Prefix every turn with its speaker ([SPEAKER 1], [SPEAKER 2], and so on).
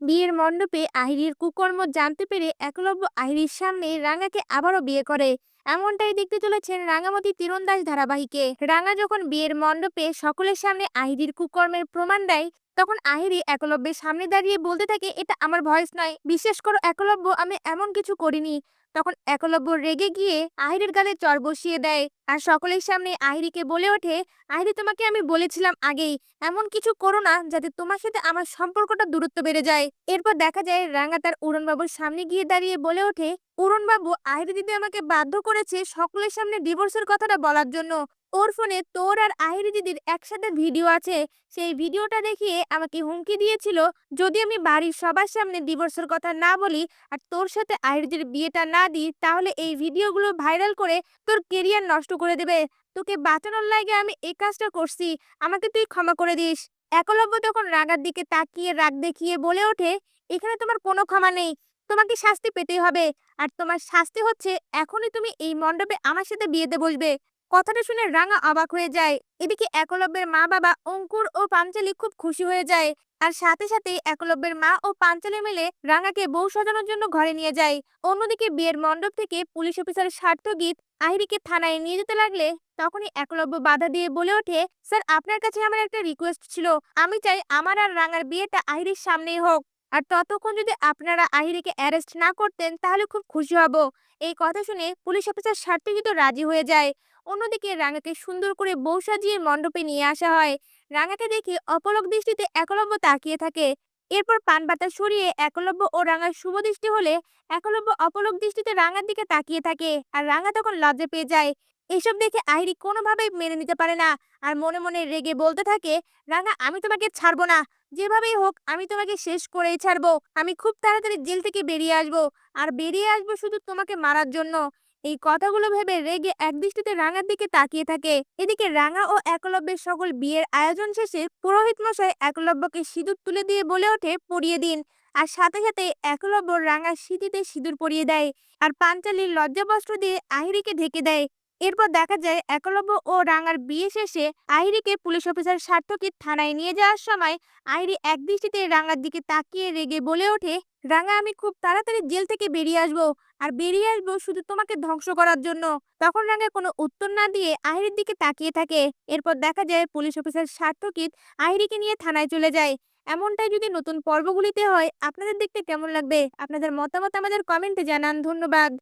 [SPEAKER 1] বিয়ের মণ্ডপে আহিরির কুকর্ম জানতে পেরে একলব্য আহিরির সামনে রাঙাকে আবারও বিয়ে করে। এমনটাই দেখতে চলেছেন রাঙামতি তীরন্দাস ধারাবাহিকে। রাঙা যখন বিয়ের মণ্ডপে সকলের সামনে আহিরির কুকর্মের প্রমাণ দেয় তখন আহিরি একলব্যের সামনে দাঁড়িয়ে বলতে থাকে, এটা আমার ভয়েস নয়। বিশ্বাস করো, একলব্য, আমি এমন কিছু করিনি। তখন একলব্য রেগে গিয়ে আহিরের গালে চর বসিয়ে দেয় আর সকলের সামনে আহিরিকে বলে ওঠে আহিরি তোমাকে আমি বলেছিলাম আগেই, এমন কিছু করো না যাতে তোমার সাথে আমার সম্পর্কটা দূরত্ব বেড়ে যায়। এরপর দেখা যায় রাঙা তার উড়নবাবুর সামনে গিয়ে দাঁড়িয়ে বলে ওঠে, উড়নবাবু আহিরি দিদি আমাকে বাধ্য করেছে সকলের সামনে ডিভোর্সের কথাটা বলার জন্য। ওর ফোনে তোর আর আহিরি দিদির একসাথে ভিডিও আছে। সেই ভিডিওটা দেখিয়ে আমাকে হুমকি দিয়েছিল, যদি আমি বাড়ির সবার সামনে ডিভোর্সের কথা না বলি আর তোর সাথে আহিরিদির বিয়েটা না দিই, তাহলে এই ভিডিওগুলো ভাইরাল করে তোর কেরিয়ার নষ্ট করে দেবে। তোকে বাঁচানোর লাগে আমি এই কাজটা করছি, আমাকে তুই ক্ষমা করে দিস। একলব্য তখন রাগার দিকে তাকিয়ে রাগ দেখিয়ে বলে ওঠে, এখানে তোমার কোনো ক্ষমা নেই, তোমাকে শাস্তি পেতেই হবে। আর তোমার শাস্তি হচ্ছে, এখনই তুমি এই মণ্ডপে আমার সাথে বিয়েতে বসবে। কথাটা শুনে রাঙা অবাক হয়ে যায়। এদিকে একলব্যের মা বাবা অঙ্কুর ও পাঞ্চালি খুব খুশি হয়ে যায় আর সাথে সাথে একলব্যের মা ও পাঞ্চালি মিলে রাঙাকে বউ সাজানোর জন্য ঘরে নিয়ে যায়। অন্যদিকে বিয়ের মণ্ডপ থেকে পুলিশ অফিসার স্বার্থগীত আহিরিকে থানায় নিয়ে যেতে লাগলে তখনই একলব্য বাধা দিয়ে বলে ওঠে, স্যার, আপনার কাছে আমার একটা রিকোয়েস্ট ছিল। আমি চাই আমার আর রাঙার বিয়েটা আহিরির সামনেই হোক। আর ততক্ষণ যদি আপনারা আহিরিকে অ্যারেস্ট না করতেন, তাহলে খুব খুশি হব। এই কথা শুনে পুলিশ অফিসার স্বার্থজিত রাজি হয়ে যায়। অন্যদিকে রাঙাকে সুন্দর করে বউ সাজিয়ে মণ্ডপে নিয়ে আসা হয়। রাঙাকে দেখে অপলক দৃষ্টিতে একলব্য তাকিয়ে থাকে। এরপর পান পাতা সরিয়ে একলব্য ও রাঙার শুভ দৃষ্টি হলে একলব্য অপলক দৃষ্টিতে রাঙার দিকে তাকিয়ে থাকে। আর রাঙা তখন লজ্জা পেয়ে যায়। এসব দেখে আহিরি কোনোভাবেই মেনে নিতে পারে না। আর মনে মনে রেগে বলতে থাকে, রাঙা, আমি তোমাকে ছাড়বো না। যেভাবেই হোক, আমি তোমাকে শেষ করেই ছাড়বো। আমি খুব তাড়াতাড়ি জেল থেকে বেরিয়ে আসব। আর বেরিয়ে আসব শুধু তোমাকে মারার জন্য। এই কথাগুলো ভেবে রেগে একদৃষ্টিতে রাঙার দিকে তাকিয়ে থাকে। এদিকে রাঙা ও একলব্যের সকল বিয়ের আয়োজন শেষে পুরোহিত মশাই একলব্যকে সিঁদুর তুলে দিয়ে বলে ওঠে পড়িয়ে দিন। আর সাথে সাথে একলব্য রাঙা সিঁথিতে সিঁদুর পরিয়ে দেয়। আর পাঞ্চালির লজ্জাবস্ত্র দিয়ে আহিরিকে ঢেকে দেয়। এরপর দেখা যায় একলব্য ও রাঙার বিয়ে শেষে আহিরিকে পুলিশ অফিসার সার্থকীর থানায় নিয়ে যাওয়ার সময় আহিরি একদৃষ্টিতে রাঙার দিকে তাকিয়ে রেগে বলে ওঠে, রাঙা, আমি খুব তাড়াতাড়ি জেল থেকে বেরিয়ে আসব আর বেরিয়ে আসব শুধু তোমাকে ধ্বংস করার জন্য। তখন রাঙা কোনো উত্তর না দিয়ে আহিরির দিকে তাকিয়ে থাকে। এরপর দেখা যায় পুলিশ অফিসার সার্থকিত আহিরিকে নিয়ে থানায় চলে যায়। এমনটাই যদি নতুন পর্বগুলিতে হয়, আপনাদের দেখতে কেমন লাগবে? আপনাদের মতামত আমাদের কমেন্টে জানান। ধন্যবাদ।